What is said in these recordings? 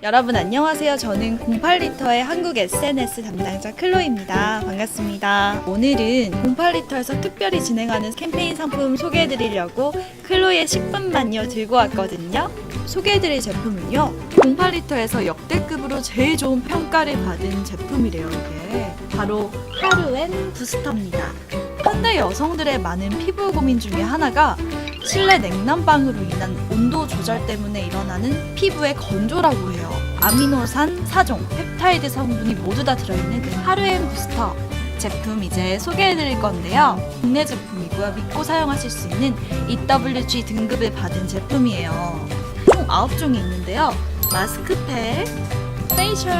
여러분 안녕하세요. 저는 08리터의 한국 SNS 담당자 클로입니다. 반갑습니다. 오늘은 08리터에서 특별히 진행하는 캠페인 상품 소개해드리려고 클로의 10분 만요 들고 왔거든요. 소개해드릴 제품은요. 08리터에서 역대급으로 제일 좋은 평가를 받은 제품이래요. 이게 바로 하루엔 부스터입니다. 현대 여성들의 많은 피부 고민 중에 하나가 실내 냉난방으로 인한 온도 조절 때문에 일어나는 피부의 건조라고 해요. 아미노산, 사종, 펩타이드 성분이 모두 다 들어있는 하루엔 부스터 제품 이제 소개해드릴 건데요. 국내 제품이고요. 믿고 사용하실 수 있는 EWG 등급을 받은 제품이에요. 총 9종이 있는데요. 마스크팩, 페이셜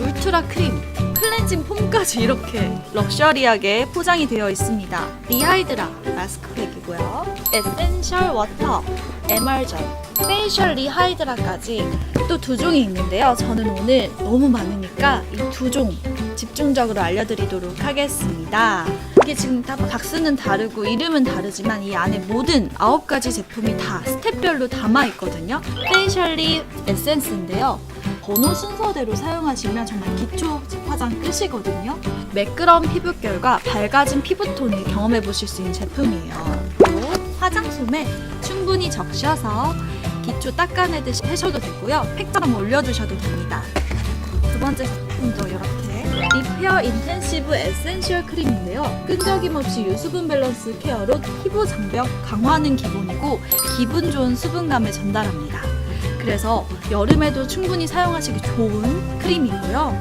울트라 크림, 클렌징 폼까지 이렇게 럭셔리하게 포장이 되어 있습니다. 리하이드라 마스크팩이고요. 에센셜 워터, MR젤, 페이셜 리하이드라까지 또 두 종이 있는데요. 저는 오늘 너무 많으니까 이 두 종 집중적으로 알려드리도록 하겠습니다. 이게 지금 다 박스는 다르고 이름은 다르지만 이 안에 모든 아홉 가지 제품이 다 스텝별로 담아 있거든요. 페이셜리 에센스인데요. 번호 순서대로 사용하시면 정말 기초 화장 끝이거든요. 매끄러운 피부결과 밝아진 피부톤을 경험해 보실 수 있는 제품이에요. 그리고 화장솜에 충분히 적셔서 기초 닦아내듯이 하셔도 되고요. 팩처럼 올려주셔도 됩니다. 두 번째 제품도 이렇게 리페어 인텐시브 에센셜 크림인데요. 끈적임 없이 유수분 밸런스 케어로 피부 장벽 강화하는 기본이고 기분 좋은 수분감을 전달합니다. 그래서 여름에도 충분히 사용하시기 좋은 크림이고요.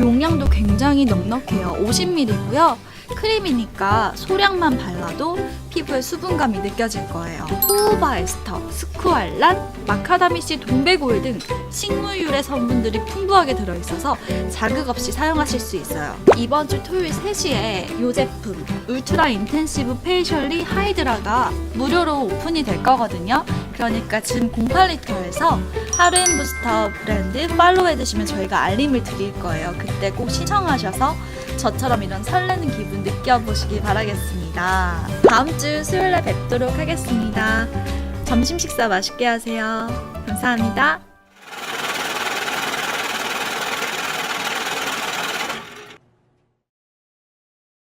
용량도 굉장히 넉넉해요. 50ml고요. 크림이니까 소량만 발라도 피부에 수분감이 느껴질 거예요. 호우바 에스터, 스쿠알란, 마카다미씨 동백오일 등 식물 유래 성분들이 풍부하게 들어있어서 자극 없이 사용하실 수 있어요. 이번 주 토요일 3시에 이 제품 울트라 인텐시브 페이셜리 하이드라가 무료로 오픈이 될 거거든요. 그러니까 지금 08리터에서 하루엔 부스터 브랜드 팔로우 해두시면 저희가 알림을 드릴 거예요. 그때 꼭 시청하셔서 저처럼 이런 설레는 기분 느껴보시길 바라겠습니다. 다음 주 수요일에 뵙도록 하겠습니다. 점심 식사 맛있게 하세요. 감사합니다.